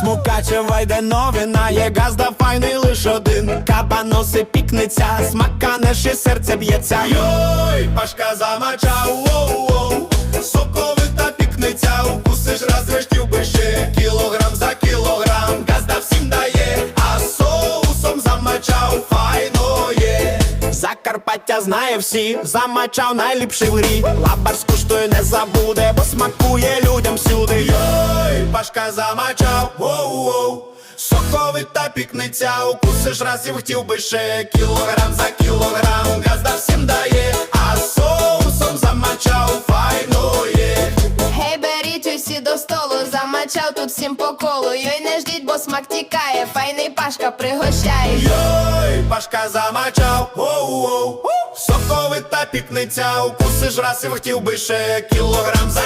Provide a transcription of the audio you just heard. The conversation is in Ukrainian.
Смукачева йде новина, є газда файний лиш один. Кабаноси пікнеться, смакане ще серце б'ється. Йой, пашка замачав, воу-воу Соковита пікниця, укусиш раз виштів би ще. Кілограм за кілограм, газда всім дає. А соусом замачав, файно є Закарпаття знає всі, замачав найліпший в грі. Лабар скуштує, не забуде, бо смакує людям всюди Йой, пашка замачав, воу-воу. Соковита пікниця, укусиш раз і хотів би ще. Кілограм за кілограм, газда всім дає А соусом замачав, файно є Гей, беріть усі до столу, замачав тут всім по колу. Йой, не ждіть, бо смак тікає, файний пашка пригощає. Йой, пашка замачав, воу-воу Пікниця, укусиш раз і хотів би ще Кілограм за